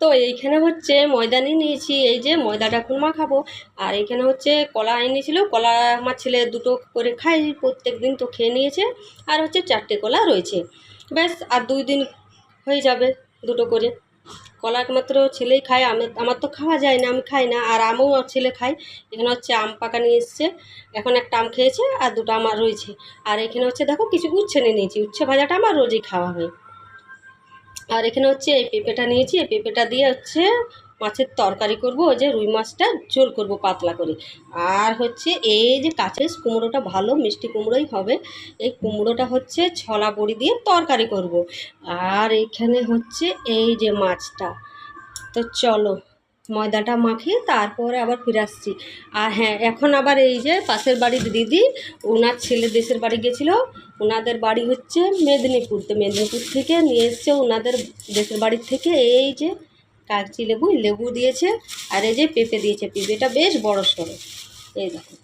তো এইখানে হচ্ছে ময়দা নিয়ে নিয়েছি, এই যে ময়দাটা এখন মাখাবো আর এখানে হচ্ছে কলা এনেছিল কলা আমার ছেলে দুটো করে খাই প্রত্যেক দিন তো খেয়ে নিয়েছে। আর হচ্ছে চারটে কলা রয়েছে। ব্যাস, আর দুই দিন হয়ে যাবে দুটো করে। কলা একমাত্র ছেলেই খায়, আমি, আমার তো খাওয়া যায় না, আমি খাই না, আর আমও ছেলে খাই এখানে হচ্ছে আম পাকা নিয়ে এসছে, এখন একটা আম খেয়েছে, আর দুটো আমার রয়েছে। আর এখানে হচ্ছে দেখো কিছু উচ্ছে নিয়ে নিয়েছি, উচ্ছে ভাজাটা আমার রোজই খাওয়া হয়। আর এখানে হচ্ছে এই পেঁপেটা নিয়েছি, এই পেঁপেটা দিয়ে হচ্ছে মাছের তরকারি করব, ওই যে রুই মাছটা ঝোল করব পাতলা করে। আর হচ্ছে এই যে কাছের কুমড়োটা ভালো মিষ্টি কুমড়োই হবে, এই কুমড়োটা হচ্ছে ছলা বড়ি দিয়ে তরকারি করব। আর এখানে হচ্ছে এই যে মাছটা, তো চলো ময়দাটা মাখিয়ে তারপরে আবার ফিরে আসছি। আর হ্যাঁ এখন আবার এই যে পাশের বাড়ির দিদি, ওনার ছেলে দেশের বাড়ি গেছিল। ওনাদের বাড়ি হচ্ছে মেদিনীপুর। তো মেদিনীপুর থেকে নিয়ে এসছে ওনাদের দেশের বাড়ির থেকে এই যে কাগজি লেবু লেবু দিয়েছে আর এই যে পেঁপে দিয়েছে। পেঁপেটা বেশ বড় সড়ো। এই দেখো।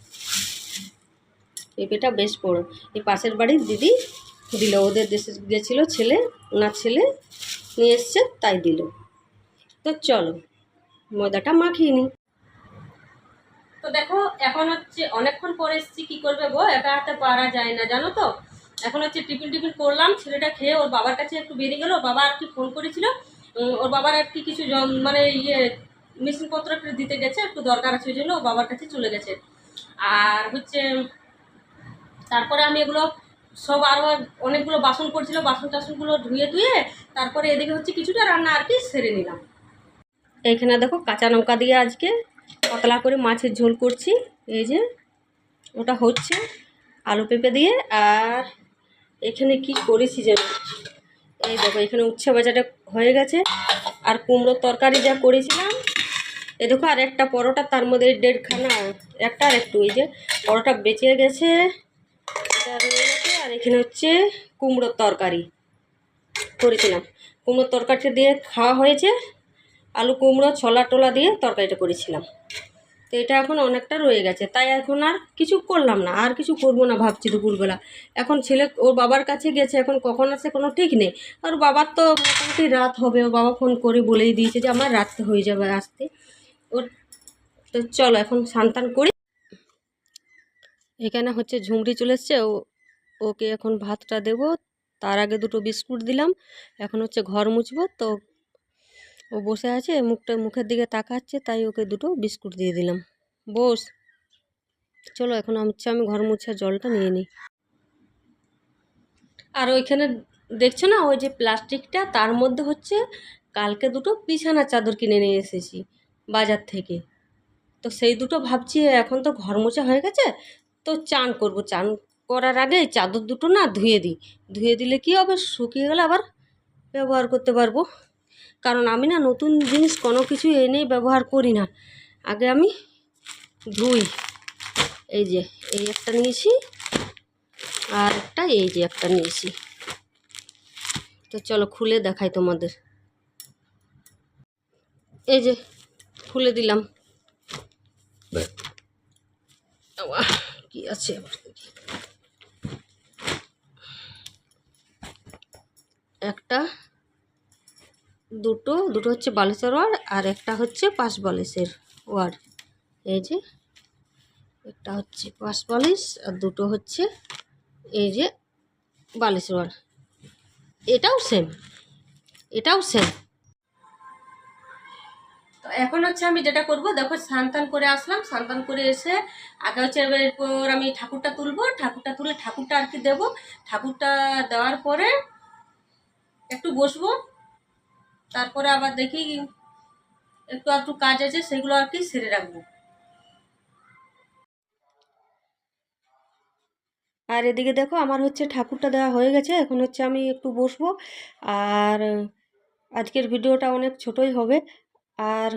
পেঁপেটা বেশ বড়। এই পাশের বাড়ির দিদি দিল, ওদের দেশে গেছিল ছেলে, ওনার ছেলে নিয়ে এসছে, তাই দিল। তো চলো। ময়দাটা মাখিয়ে নিই। তো দেখো, এখন হচ্ছে অনেকক্ষণ পরে এসেছি, কী করবে গো একা হাতে পারা যায় না, জানো তো? এখন হচ্ছে টিফিন টিফিন করলাম, ছেলেটা খেয়ে ওর বাবার কাছে একটু বেরিয়ে গেলো, বাবা আর কি ফোন করেছিল। ওর বাবার আর কি কিছু মানে ইয়ে মেশিনপত্র একটু দিতে গেছে, একটু দরকার আছে, ওই জন্য ওর বাবার কাছে চলে গেছে। আর হচ্ছে, তারপরে আমি এগুলো সব আরও অনেকগুলো বাসন পড়ছিল বাসন টাসনগুলো ধুয়ে ধুয়ে, তারপরে এদিকে হচ্ছে কিছুটা রান্না আর কি সেরে নিলাম। এইখানে দেখো কাঁচা লঙ্কা দিয়ে আজকে পাতলা করে মাছের ঝোল করছি। এই যে ওটা হচ্ছে আলু পেঁপে দিয়ে। আর এখানে কি করেছি যেন? এই দেখো, এখানে উচ্ছে ভাজাটা হয়ে গেছে। আর কুমড়োর তরকারি যা করেছিলাম, এ দেখো, আর একটা পরোটা, তার মধ্যে দেড়খানা, একটা আর একটু, এই যে পরোটা বেঁচে গেছে, আর এখানে হচ্ছে কুমড়োর তরকারি করেছিলাম। কুমড়োর তরকারিটা দিয়ে খাওয়া হয়েছে। আলু কুমড়ো, ছোলা টোলা দিয়ে তরকারিটা করেছিলাম। তো এটা এখন অনেকটা রয়ে গেছে। তাই এখন আর কিছু করলাম না, আর কিছু করব না ভাবছি দুপুরবেলা। এখন ছেলে, ওর বাবার কাছে গেছে, এখন কখন আসে কোনো ঠিক নেই। আর বাবার তো মোটামুটি রাত হবে ওর বাবা ফোন করে বলেই দিয়েছে যে আমার রাত হয়ে যাবে আসতে। ওর, তো চলো এখন সান্তান করি। এখানে হচ্ছে ঝুমড়ি চলে এসছে, ও, ওকে এখন ভাতটা দেব। তার আগে দুটো বিস্কুট দিলাম। এখন হচ্ছে ঘর মুছবো, তো ও বসে আছে, মুখটা মুখের দিকে তাকাচ্ছে, তাই ওকে দুটো বিস্কুট দিয়ে দিলাম। বস, চলো এখন আমি হচ্ছে আমি ঘর মুছার জলটা নিয়ে নিই। আর ওইখানে দেখছ না, ওই যে প্লাস্টিকটা, তার মধ্যে হচ্ছে কালকে দুটো বিছানার চাদর কিনে নিয়ে এসেছি বাজার থেকে। তো সেই দুটো ভাবছি, এখন তো ঘর মোছা হয়ে গেছে, তো চান করব। চান করার আগে চাদর দুটো না ধুয়ে দিই। ধুয়ে দিলে কি হবে? শুকিয়ে গেলে আবার ব্যবহার করতে পারব। কারণ আমি না নতুন জিনিস কোনো কিছু এনেই ব্যবহার করি না। আগে আমি ধুই। এই যে এই একটা নিয়েছি আর একটা এই যে একটা নিয়েছি। তো চলো খুলে দেখাই তোমাদের। এই যে খুলে দিলাম। কি আছে একটা দুটো দুটো হচ্ছে বালিশের ওয়ার আর একটা হচ্ছে পাঁচ বালিশের ওয়ার। এই যে, একটা হচ্ছে পাঁচ বালিশ আর দুটো হচ্ছে এই যে বালিশের ওয়ার। এটাও সেম এটাও সেম তো এখন হচ্ছে আমি যেটা করব, দেখো স্নান করে আসলাম। স্নান করে এসে আগে হচ্ছে এরপর আমি ঠাকুরটা তুলবো। ঠাকুরটা তুলে ঠাকুরটা আর কি দেবো? ঠাকুরটা দেওয়ার পরে একটু বসবো। তারপরে আবার দেখি একটু একটু কাজ আছে, সেগুলো আর কি সেরে রাখব। আর এদিকে দেখো, আমার হচ্ছে ঠাকুরটা দেওয়া হয়ে গেছে, এখন হচ্ছে আমি একটু বসবো। আর আজকের ভিডিওটা অনেক ছোটই হবে। আর